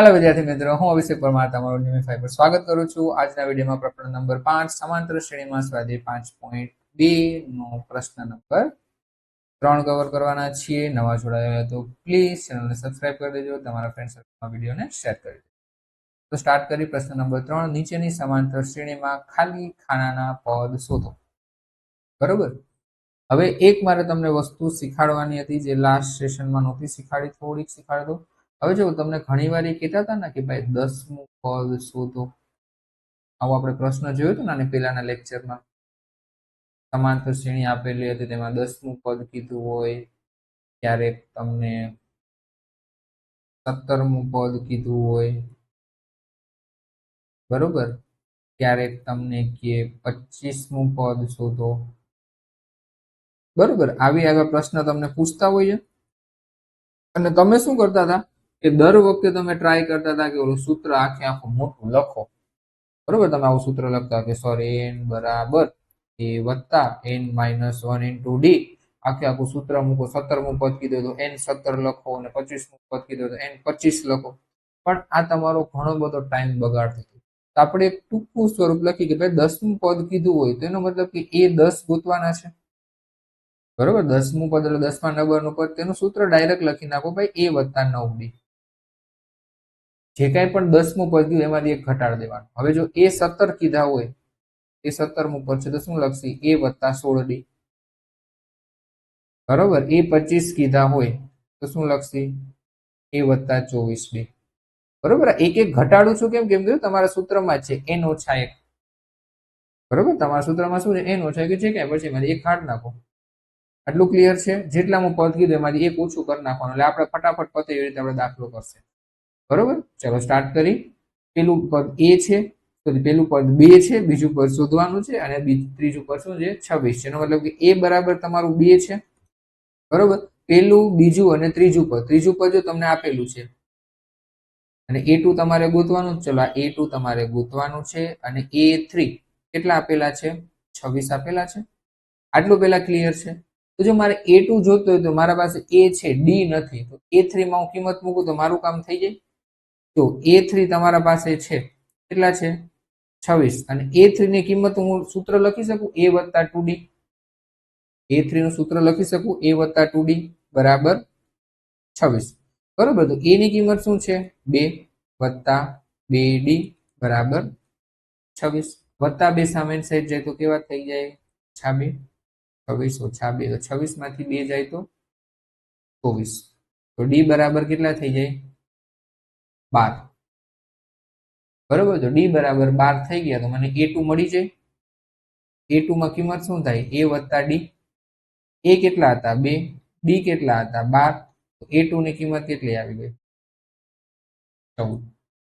હાલો વિદ્યાર્થી મિત્રો. હું અભિષેક પરમાર તમારું ન્યૂ પર સ્વાગત કરું છું. આજના વિડીયોમાં પ્રકરણ નંબર પાંચ, સમાંતર શ્રેણીમાં સ્વાધ્યાય પાંચ પોઈન્ટ બે નો પ્રશ્ન નંબર ત્રણ કવર કરવાના છીએ. નવા જોડાયા તો પ્લીઝ ચેનલને સબસ્ક્રાઇબ કરી દેજો. તમારા ફ્રેન્ડ સર્કલમાં વિડીયોને શેર કરી દેજો. તો સ્ટાર્ટ કરી પ્રશ્ન નંબર ત્રણ. નીચેની સમાંતર શ્રેણીમાં ખાલી ખાનાના પદ શોધો. બરોબર? હવે એક મારે તમને વસ્તુ શીખાડવાની હતી જે લાસ્ટ સેશનમાં નહોતી શીખાડી થોડીક શીખાડી દો. હવે જો તમને ઘણી વાર એ કહેતા હતા ને કે ભાઈ દસમું પદ શોધો આવો આપણે પ્રશ્ન જોયો હતો ને આને પહેલાના લેક્ચરમાં સમાંતર શ્રેણી આપેલી હતી, તેમાં દસમું પદ કીધું હોય, ક્યારેક તમને સત્તરમું પદ કીધું હોય, બરોબર? ક્યારેક તમને કે પચીસમું પદ શોધો. બરોબર? આવી આવ્યા પ્રશ્ન તમને પૂછતા હોય છે અને તમે શું કરતા હતા? કે દર વખતે તમે ટ્રાય કરતા હતા કે ઓલું સૂત્ર આખે આખું મોટું લખો. બરોબર? તમે આવું સૂત્ર લખતા કે સોરી એન બરાબર એ વત્તા N minus one into D આખે આખું સૂત્ર મૂકો, સત્તરમું પદ કીધું તો એન સત્તર લખો અને પચીસમું પદ કીધું તો એન પચીસ લખો. પણ આ તમારો ઘણો બધો ટાઈમ બગાડ થતો. તો આપણે એક ટૂંકું સ્વરૂપ લખી કે ભાઈ દસમું પદ કીધું હોય તો એનો મતલબ કે એ દસ ગોતવાના છે. બરોબર? દસમું પદ એટલે દસમા નંબરનું પદ, તેનું સૂત્ર ડાયરેક્ટ લખી નાખો ભાઈ એ વત્તા નવ ડી જે કાંઈ પણ દસમું પદ કીધું એમાંથી એક ઘટાડ દેવાનું. હવે જો એ સત્તર કીધા હોય, એ સત્તરમું પદ છે તો શું લખશે એ વત્તા સોળ ડી. બરોબર? એ પચીસ કીધા હોય, તો શું લખશે? એ વત્તા ચોવીસ ડી. બરોબર? એક એક ઘટાડું છું કેમ? કેમ કહ્યું તમારા સૂત્રમાં છે, એન ઓછા એક. બરોબર? તમારા સૂત્રમાં શું છે? એન ઓછા એક છે કે પછી એમાંથી એક કાઢ નાખો. આટલું ક્લિયર છે? જેટલા હું પદ કીધું, એમાંથી એક ઓછું કરી નાખવાનું. એટલે આપણે ફટાફટ પતે એવી રીતે આપણે દાખલો કરશે. બરોબર? ચલો સ્ટાર્ટ કરી. પેલું પદ એ છે, તો પેલું પદ બે છે, બીજું પદ શોધવાનું છે અને ત્રીજું પદ શું છે? છવ્વીસ. છે એનો મતલબ કે એ બરાબર તમારું બે છે. બરોબર? પેલું, બીજું અને ત્રીજું પદ. ત્રીજું પદ જો તમને આપેલું છે. અને એ ટુ તમારે ગોતવાનું ચલો એ ટુ તમારે ગોતવાનું છે અને એ થ્રી કેટલા આપેલા છે? છવ્વીસ આપેલા છે. આટલું પેલા ક્લિયર છે. તો જો મારે એ ટુ જોતો હોય તો મારા પાસે એ છે, ડી નથી. તો એ થ્રીમાં હું કિંમત મૂકું તો મારું કામ થઈ જાય. તો એ થ્રી તમારા પાસે છે. કેટલા છે? છવ્વીસ. અને એ થ્રીની કિંમત હું સૂત્ર લખી શકું? એ વત્તા ટુ ડી. એ થ્રીનું સૂત્ર લખી શકું? એ વત્તા ટુ ડી બરાબર છવ્વીસ. બરોબર? તો એની કિંમત શું છે? બે વત્તા બે ડી બરાબર છવ્વીસ. વત્તા બે સામેન સાઈડ જાય તો કેવા થઈ જાય? છાબે. છવ્વીસ ઓછા બે છવ્વીસમાંથી બે જાય તો ચોવીસ. તો ડી બરાબર કેટલા થઈ જાય? બાર. બરોબર? તો ડી બરાબર બાર થઈ ગયા, તો મને એ મળી જાય. એ ટુ માં કિંમત શું થાય? એ વત્તા ડી એ કેટલા હતા? બે. ડી કેટલા હતા? બાર. તો એ ટુ ની કિંમત કેટલી આવી ગઈ? ચૌદ.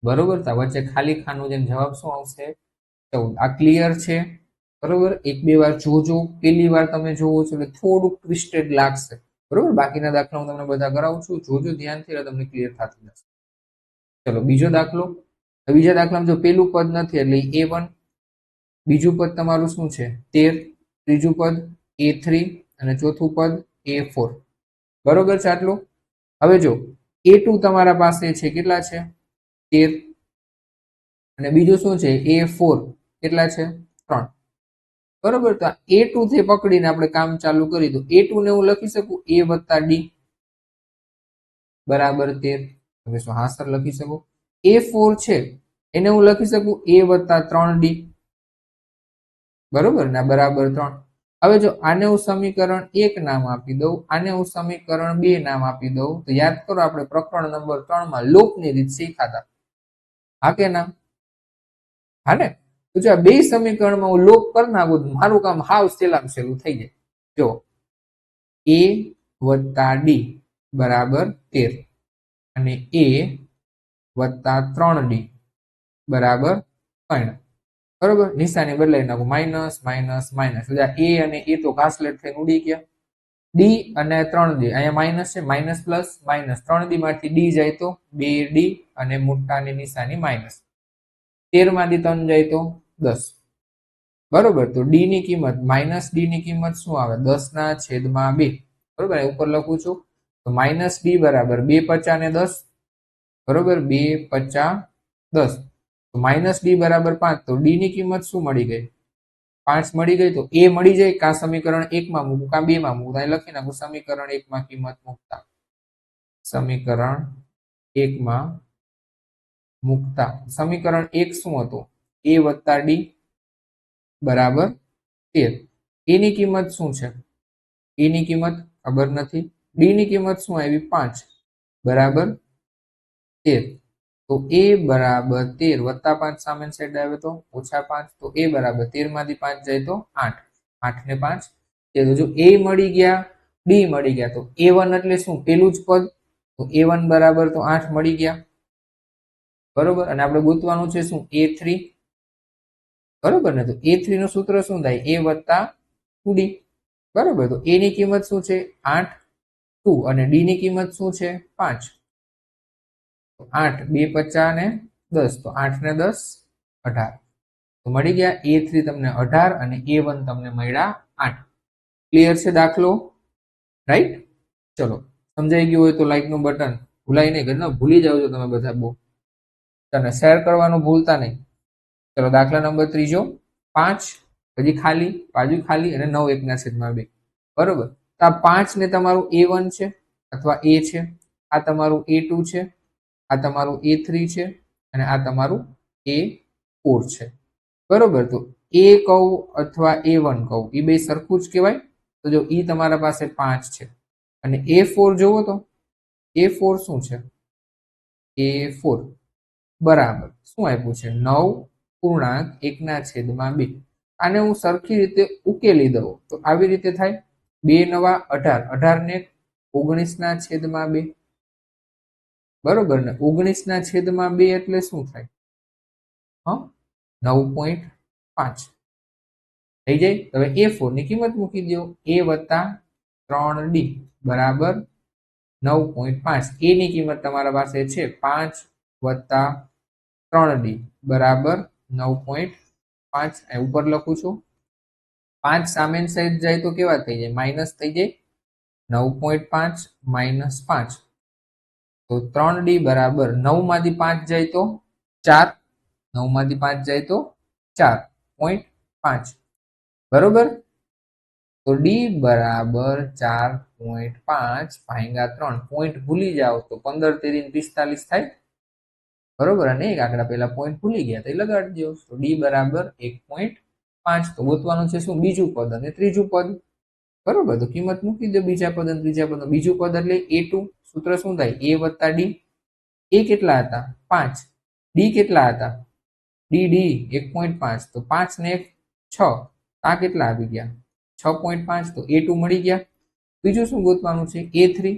બરોબર? તો વચ્ચે ખાલી ખાનું જેમ જવાબ શું આવશે? ચૌદ. આ ક્લિયર છે? બરોબર? એક બે વાર જોજો. પેલી વાર તમે જોવો છો એટલે થોડુંક ટ્વિસ્ટેડ લાગશે. બરોબર? બાકીના દાખલા હું તમને બધા કરાવું છું. જોજો ધ્યાનથી તમને ક્લિયર થતું જશે. ચલો, બીજો દાખલો. બીજા દાખલામાં જો પેલું પદ નથી, એટલે એ વન બીજું પદ તમારું શું છે? તેર. ત્રીજું પદ એ થ્રી અને ચોથું પદ એ ફોર બરોબર છે આટલું? હવે જો એ ટુ તમારા પાસે છે, કેટલા છે? તેર. અને બીજું શું છે? એ ફોર કેટલા છે? ત્રણ. બરોબર? તો એ ટુ થી પકડીને આપણે કામ ચાલુ કરી દો. એ ટુ ને હું લખી શકું? એ વત્તા ડી બરાબર, તેર. તમે શું હા લખી શકો? એ છે. એને હું લખી શકું? એ વત્તા ત્રણ ડી બરોબર? ને, બરાબર ત્રણ. હવે જો આને હું સમીકરણ એક નામ આપી દઉં, આને હું સમીકરણ બે નામ આપી દઉં, તો યાદ કરો આપણે પ્રકરણ નંબર ત્રણમાં લોપની રીત શીખાતા. હા કે ના? હા ને? તો જો આ બે સમીકરણમાં હું લોપ કરી નાખું મારું કામ હાવ સેલામ સેલું થઈ જાય. જો એ વત્તા ડી બરાબર તેર. અને એ વત્તા ત્રણ ડી બરાબર? ત્રણ બરોબર? નિશાની બદલાઈ નાખું. માઇનસ માઇનસ માઇનસ એ અને એ તો ઘાસલેટ થઈને ઉડી ગયા. ડી અને ત્રણ ડી અહીંયા માઇનસ છે. માઇનસ પ્લસ માઇનસ ત્રણ ડી માંથી ડી જાય તો બે ડી અને મોટાની નિશાની માઇનસ તેરમાંથી ત્રણ જાય તો દસ. બરોબર? તો ડી ની કિંમત માઇનસ ડી ની કિંમત શું આવે? દસ ના છેદમાં બે. બરોબર? ઉપર લખું છું. તો માઇનસ ડી બરાબર બે પચા ને દસ, બરોબર? બે પચા દસ. તો માઇનસ ડી બરાબર પાંચ. તો ડી ની કિંમત શું મળી ગઈ? પાંચ મળી ગઈ તો એ મળી જાય કા સમીકરણ એકમાં મૂકું, કા બેમાં મૂકું? અહીં લખી નાખું, સમીકરણ એકમાં કિંમત મૂકતા. સમીકરણ એકમાં મૂકતા. સમીકરણ એક શું હતું? એ વત્તા ડી બરાબર તેર. એની કિંમત શું છે? એની કિંમત ખબર નથી. ડી ની કિંમત શું આવી? પાંચ. બરાબર? તેર. તો એ બરાબર તેર વત્તા પાંચ સામે સાઈડ આવે તો ઓછા પાંચ. તો એ બરાબર તેરમાંથી પાંચ જાય તો આઠ. આઠ ને પાંચ. તો જો એ મળી ગયા ડી મળી ગયા, તો એ વન એટલે શું? પેલું જ પદ. તો એ વન બરાબર તો આઠ મળી ગયા. બરોબર? અને આપણે ગોતવાનું છે શું? એ થ્રી બરોબર ને? તો એ થ્રી નું સૂત્ર શું થાય? એ વત્તા ટુ ડી બરોબર? તો એની કિંમત શું છે? આઠ ટુ અને ડી ની કિંમત શું છે? પાંચ. આઠ, બે પચાસ ને દસ. તો આઠ ને દસ, અઢાર. તો મળી ગયા એ થ્રી તમને અઢાર અને એ વન તમને મળ્યા આઠ. ક્લિયર છે દાખલો? રાઈટ ચલો, સમજાઈ ગયું હોય તો લાઈકનું બટન ભૂલાય નહીં, ઘરના ભૂલી જાવ છો તમે બધા બહુ. તને શેર કરવાનું ભૂલતા નહીં. ચલો, દાખલા નંબર ત્રીજો. પાંચ, હજી ખાલી, બાજુ ખાલી અને નવ એકના છેદમાં બે. બરોબર? તો આ પાંચ ને તમારું એ વન છે, અથવા એ છે, આ તમારું એ ટુ છે, આ તમારું એ થ્રી છે, અને આ તમારું એ ફોર છે. બરોબર? તો એ કહું અથવા એ વન કહું એ બે સરખું જ કહેવાય? તો જો એ તમારા પાસે પાંચ છે, અને એ ફોર જોવો તો? એ ફોર શું છે? એ ફોર બરાબર. શું આપ્યું છે? નવ પૂર્ણાંક એકના છેદમાં બે. આને હું સરખી રીતે ઉકેલી દઉં. તો આવી રીતે થાય? બે નવા અઢાર. અઢાર ને ઓગણીસ છેદમાં બે. બરોબર ને? ઓગણીસના છેદમાં બે એટલે શું થાય? હ? નવ પોઈન્ટ પાંચ. થઈ જાય? હવે એ ફોરની કિંમત મૂકી દો એ વત્તા ત્રણ ડી બરાબર? નવ પોઈન્ટ પાંચ. એ ની કિંમત તમારા પાસે છે પાંચ વત્તા ત્રણ ડી બરાબર? નવ પોઈન્ટ પાંચ. ઉપર લખું છું. પાંચ સામેન સાઈડ જાય તો કેવા થઈ જાય? માઇનસ થઈ જાય નવ પોઈન્ટ પાંચ માઇનસ પાંચ. તો ત્રણ ડી બરાબર નવમાંથી પાંચ જાય તો ચાર. નવમાંથી પાંચ જાય તો ચાર પોઈન્ટ પાંચ. બરોબર? તો ડી બરાબર ચાર પોઈન્ટ પાંચ ભાંગા ત્રણ. પોઈન્ટ ભૂલી જાઓ તો પંદર તેરી પિસ્તાલીસ થાય. બરોબર? અને એક આંકડા પહેલા પોઈન્ટ ભૂલી ગયા તો એ લગાડી દો તો ડી બરાબર એક પોઈન્ટ પાંચ તો ગોતવાનું છે શું? બીજું પદ અને ત્રીજું પદ. બરોબર? તો કિંમત મૂકી દો બીજા પદ અને ત્રીજા પદ. બીજું પદ એટલે એ ટુ. સૂત્ર શું થાય? એ વત્તા ડી. એ કેટલા હતા? પાંચ. ડી કેટલા હતા? D D. એક પોઈન્ટ પાંચ. તો પાંચ ને એક છ. આ કેટલા આવી ગયા? છ પોઈન્ટ પાંચ. તો એ ટુ મળી ગયા. બીજું શું ગોતવાનું છે? એ થ્રી.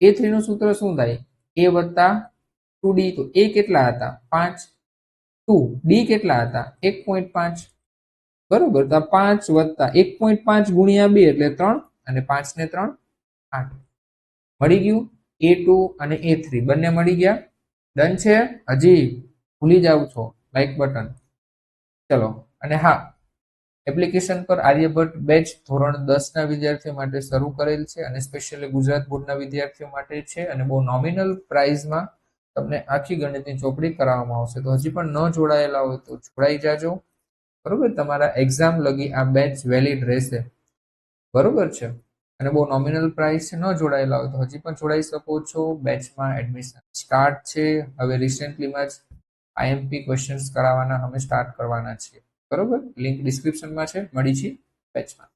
એ થ્રી નું સૂત્ર શું થાય? એ વત્તા ટુ ડી. તો એ કેટલા હતા? પાંચ. ટુ. ડી કેટલા હતા? એક પોઈન્ટ પાંચ. બરોબર? તો પાંચ વત્તા એક પોઈન્ટ પાંચ ગુણ્યા બે એટલે ત્રણ અને પાંચ ને ત્રણ આઠ. મળી ગયું? એ ટુ અને એ થ્રી. બંને મળી ગયા? ડન છે? હજી ભૂલી જાવ છો. Like button. ચલો. અને હા, એપ્લિકેશન પર આર્યભટ્ટ બેચ ધોરણ દસના વિદ્યાર્થીઓ માટે શરૂ કરેલ છે અને સ્પેશિયલી ગુજરાત બોર્ડના વિદ્યાર્થીઓ માટે છે અને બહુ નોમિનલ પ્રાઇઝમાં તમને આખી ગણિતની ચોપડી કરાવવામાં આવશે. તો હજી પણ ન જોડાયેલા હોય તો જોડાઈ જાજો. બરોબર? તમારા એક્ઝામ લગી આ બેચ વેલિડ રહેશે. બરોબર છે? અને બહુ નોમિનલ પ્રાઇસ ન જોડાયેલા હોય તો હજી પણ જોડાઈ શકો છો. બેચમાં એડમિશન સ્ટાર્ટ છે. હવે રિસેન્ટલીમાં જ આઈએમપી ક્વેશ્ચન્સ કરાવવાના, અમે સ્ટાર્ટ કરવાના છીએ. બરોબર? લિંક ડિસ્ક્રિપ્શનમાં છે. મળી છે બેચમાં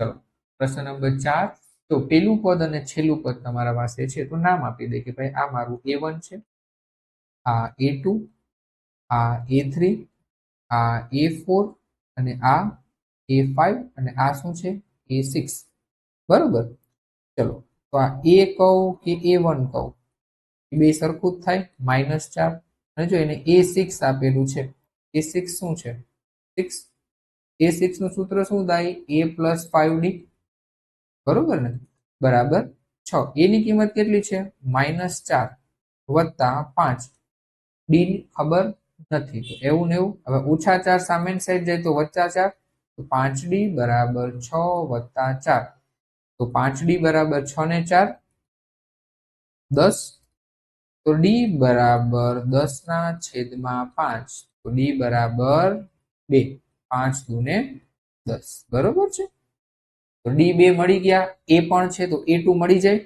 ચલો, પ્રશ્ન નંબર ચાર. તો પેલું પદ અને છેલ્લું પદ તમારા પાસે છે, તો નામ આપી દે કે ભાઈ આ મારું એ વન છે, આ એ ટુ આ એ થ્રી આ એ ફોર અને આ એ ફાઈવ અને આ શું છે? એ સિક્સ બરોબર? ચલો, તો આ એ કહું કે એ વન કહું? એ બે સરખું જ થાય માઇનસ ચાર. અને જો એને એ સિક્સ આપેલું છે એ સિક્સ શું છે? સિક્સ એ સિક્સનું સૂત્ર શું થાય? એ પ્લસ ફાઈવ ડી બરોબર ને? બરાબર? છ. એની કિંમત કેટલી છે? માઇનસ ચાર વત્તા પાંચ. ડી ખબર નથી. તો એવું ને એવું. હવે ઓછા ચાર સામે સાઈડ જાય તો વચ્ચા ચાર. તો પાંચ ડી બરાબર છ વત્તા ચાર. તો પાંચ ડી બરાબર છ ને ચાર. દસ. તો ડી બરાબર દસ ના છેદમાં પાંચ. તો ડી બરાબર બે. પાંચ દુને દસ. બરોબર છે? તો ડી બે મળી ગયા. એ પણ છે તો એ ટુ મળી જાય.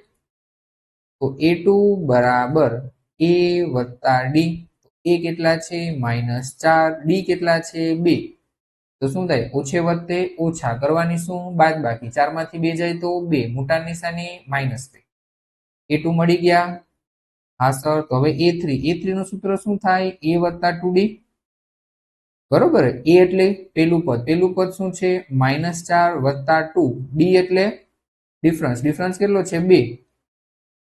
તો એ ટુ બરાબર એ વત્તા ડી. એ કેટલા છે? માઇનસ ચાર. ડી કેટલા છે? બે. તો શું થાય? ઓછે વત્તે ઓછા કરવાની શું? બાદ બાકી. ચારમાંથી બે જાય તો બે. મોટા નિશાની માઇનસ બે. એ ટુ મળી ગયા. હા, સર. તો હવે એ થ્રી એ થ્રી નું સૂત્ર શું થાય? એ વત્તા ટુ ડી બરોબર? એ એટલે પેલું પદ. પેલું પદ શું છે? માઇનસ ચાર વત્તા ટુ ડી એટલે ડિફરન્સ. ડિફરન્સ કેટલો છે? બે.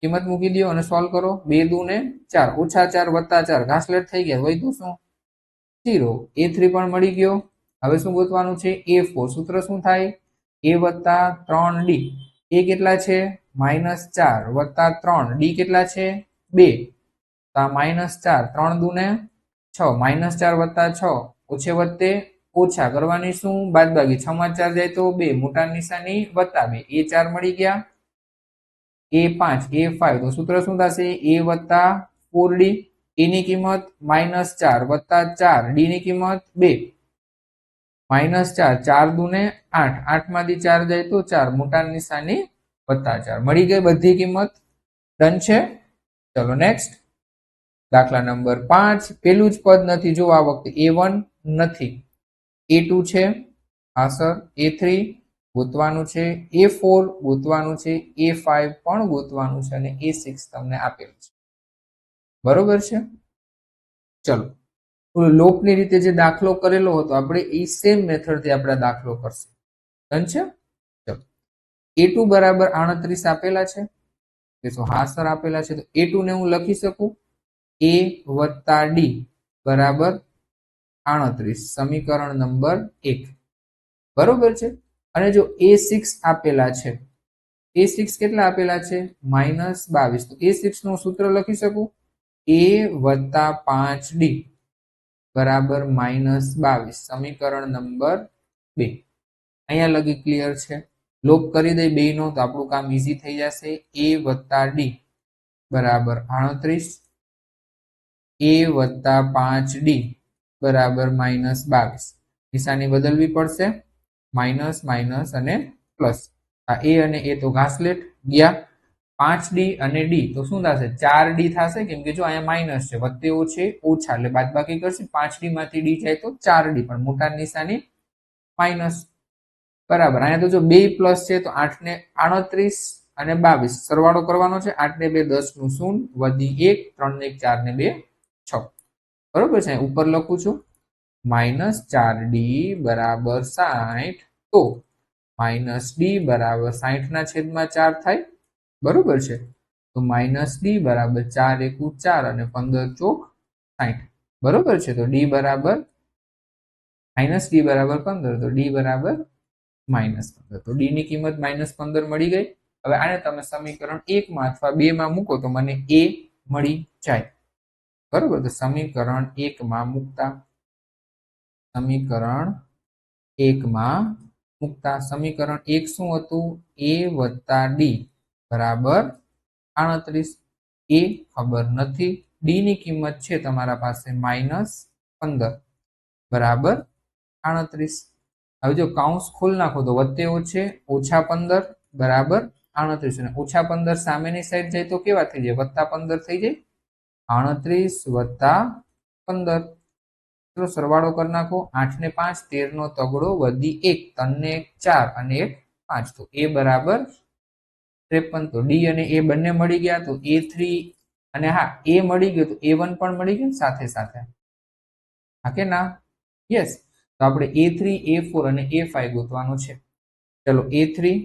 કિંમત મૂકી દો અને સોલ્વ કરો. બે દુ ને ચાર. ઓછા ચાર વત્તા ચાર. ઘાસલેટ થઈ ગયા. વધ્યું શું? જીરો એ થ્રી પણ મળી ગયો. હવે શું ગોતવાનું છે? A four. સૂત્ર શું થાય? એ વત્તા ત્રણ ડી. એ કેટલા છે? માઇનસ ચાર. વત્તા ત્રણ. ડી કેટલા છે? બે. તો આ માઇનસ ચાર. ત્રણ દુ ને છ. માઇનસ ચાર વત્તા છ. ઓછે વત્તે ઓછા કરવાની શું? બાદબાકી. છ માં ચાર જાય તો બે. મોટા નિશાની વત્તા બે. એ ચાર મળી ગયા. એ પાંચ એ ફાઈવ તો સૂત્ર શું થશે? એ વત્તા ફોર ડી એની કિંમત માઇનસ ચાર વત્તા ચાર. ડી ની કિંમત બે. માઇનસ ચાર. ચાર દુને આઠ. આઠમાંથી ચાર જાય તો ચાર. મોટા નિશાની વત્તા ચાર. મળી ગઈ બધી કિંમત. ડન છે? ચલો નેક્સ્ટ દાખલા નંબર પાંચ. પેલું જ પદ નથી જો આ વખતે એ વન નથી. એ છે. હા સર એ થ્રી ગોતવાનું છે. એ ફોર ગોતવાનું છે. એ ફાઈવ પણ ગોતવાનું છે અને એ સિક્સ તમને આપેલું છે. બરોબર છે? ચલો. લોપની રીતે જે દાખલો કરેલો હતો, આપણે એ સેમ મેથડથી આપણે દાખલો કરશે. ડન છે? ચલો. એ ટુ બરાબર આડત્રીસ આપેલા છે. તો હા સર આપેલા છે. તો એ ટુ ને હું લખી શકું? એ વત્તા ડી બરાબર આડત્રીસ. સમીકરણ નંબર એક. બરોબર છે? અને જો એ સિક્સ આપેલા છે એ સિક્સ કેટલા આપેલા છે? માઇનસ બાવીસ. તો એ સિક્સનું સૂત્ર લખી શકું? એ વત્તા પાંચ ડી બરાબર માઇનસ બાવીસ. સમીકરણ નંબર બે. અહીંયા લગી ક્લિયર છે. લોપ કરી દઈ બે નો તો આપણું કામ ઈઝી થઈ જશે. એ વત્તા ડી બરાબર આડત્રીસ. એ વત્તા પાંચ ડી બરાબર માઇનસ બાવીસ. નિશાની બદલવી પડશે. માઇનસ માઇનસ અને પ્લસ. આ એ અને એ તો ઘાસલેટ ગયા. પાંચ ડી અને ડી, તો શું થશે? ચાર ડી થશે, કેમ કે જો અહીંયા માઇનસ છે વત્તે છે, ઓછા, એટલે બાદબાકી કરશે. પાંચ ડી માંથી ડી જાય તો ચાર ડી, પણ મોટા નિશાની માઇનસ. બરાબર, અહીંયા તો જો બે પ્લસ છે, તો આઠ ને આડત્રીસ અને બાવીસ. સરવાળો કરવાનો છે આઠ ને બે દસનું શૂન્ય વધી એક ત્રણ ને એક ચાર ને બે છ. બરોબર છે ઉપર લખું છું. માઇનસ ચાર ડી બરાબર સાઠ. તો માઇનસ ડી બરાબર સાઠ ના છેદમાં ચાર થાય? બરોબર છે. તો માઇનસ ડી બરાબર ચાર એકુ ચાર અને પંદર ચોક સાઠ. બરોબર છે. તો ડી બરાબર માઇનસ ડી બરાબર પંદર. તો ડી બરાબર માઇનસ પંદર. તો ડી ની કિંમત માઇનસ પંદર મળી ગઈ. હવે આને તમે સમીકરણ એકમાં અથવા બે માં મૂકો તો મને એ મળી જાય. બરોબર? તો સમીકરણ એકમાં મૂકતા સમીકરણ એકમાં મૂકતા સમીકરણ એક શું હતું? એ વત્તા ડી બરાબર? આડત્રીસ. એ ખબર નથી. ડી ની કિંમત છે તમારા પાસે માઇનસ પંદર. બરાબર? આડત્રીસ. હવે જો કાઉન્સ ખોલ નાખો તો વત્તે ઓછે ઓછા પંદર. બરાબર? આડત્રીસ. અને ઓછા પંદર સામેની સાઈડ જાય તો કેવા થઈ જાય? વત્તા પંદર થઈ જાય? આડત્રીસ વત્તા પંદર. ચલો સરવાળો કરી નાખો. આઠ ને પાંચ, તેર નો તગડો વધી એક. ત્રણ ને એક, ચાર અને એક, પાંચ. તો એ બરાબર ત્રેપન. તો ડી અને એ બંને મળી ગયા. તો એ થ્રી અને હા, એ મળી ગયો. તો એ વન પણ મળી ગયું સાથે સાથે. હા કે ના? યસ. તો આપણે એ થ્રી, એ ફોર અને એ ફાઈવ ગોતવાનો છે. ચલો, એ થ્રી.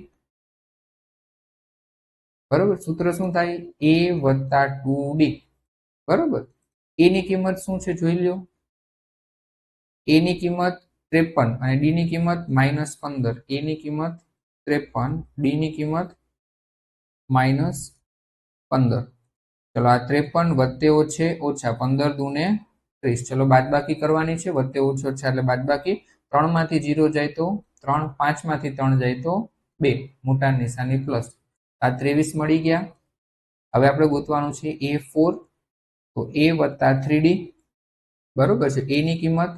બરોબર? સૂત્ર શું થાય? એ વત્તા ટુ ડી. બરોબર? એની કિંમત શું છે? જોઈ લો એની કિંમત ત્રેપન અને ડી ની કિંમત માઇનસ પંદર. એની કિંમત ત્રેપન ડી ની કિંમત માઇનસ પંદર. ચલો આ ત્રેપન વત્તે ઓછે ઓછા પંદર દુને ત્રીસ. ચલો બાદબાકી કરવાની છે, વત્તે ઓછો ઓછા એટલે બાદબાકી ત્રણમાંથી જીરો જાય તો ત્રણ પાંચમાંથી ત્રણ જાય તો બે. મોટા નિશાની પ્લસ આ ત્રેવીસ મળી ગયા. હવે આપણે ગોતવાનું છે એ ફોર તો એ વત્તા થ્રી બરોબર છે. એની કિંમત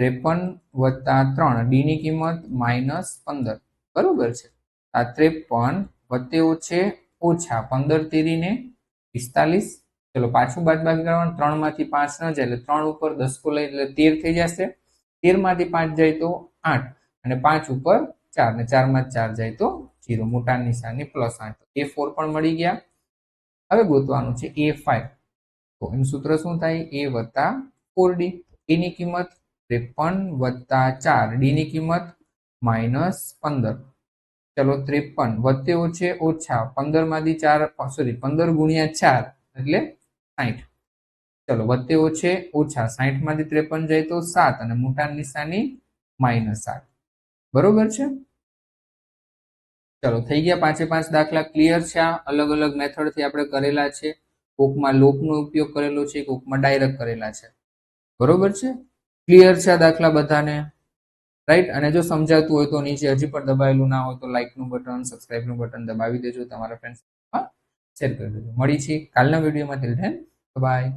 ત્રેપન વત્તા ત્રણ ડી ની કિંમત માઇનસ પંદર. બરોબર છે? આ ત્રેપન વત્તે ઓછે ઓછા પંદર તેરીને પિસ્તાલીસ. ચલો પાછું બાદ બાકી કરવાનું. ત્રણમાંથી પાંચ ન જાય એટલે ત્રણ ઉપર દસકો લઈ એટલે તેર થઈ જશે. તેરમાંથી પાંચ જાય તો આઠ અને પાંચ ઉપર ચાર ને ચારમાં ચાર જાય તો જીરો. મોટા નિશાની પ્લસ આઠ. એ ફોર પણ મળી ગયા. હવે ગોતવાનું છે એ ફાઈવ. તો એનું સૂત્ર શું થાય? એ વત્તા ફોર ડી. એની કિંમત ત્રેપન વત્તા ચાર. ડી ની કિંમત માઇનસ પંદર. ચલો ત્રેપન. વત્તે ઓછે ઓછા પંદરમાંથી ચાર સોરી પંદર ગુણ્યા ચાર એટલે સાઠ ચલો વત્તે ઓછે ઓછા સાઠમાંથી ત્રેપન જાય તો સાત અને મોટા નિશાની માઇનસ સાત બરોબર છે? ચલો થઈ ગયા પાંચે પાંચ દાખલા ક્લિયર છે આ. અલગ અલગ મેથડથી આપણે કરેલા છે. કોકમાં લોપનો ઉપયોગ કરેલો છે, કોકમાં ડાયરેક્ટ કરેલા છે. બરોબર છે? ક્લિયર છે આ દાખલા બધાને? રાઈટ અને જો સમજાતું હોય તો નીચે હજી પણ દબાયેલું ના હોય તો લાઇકનું બટન સબસ્ક્રાઇબનું બટન દબાવી દેજો. તમારા ફ્રેન્ડ્સ શેર કરી દેજો. મળી છે કાલના વિડીયોમાં ટિલ ધેન બાય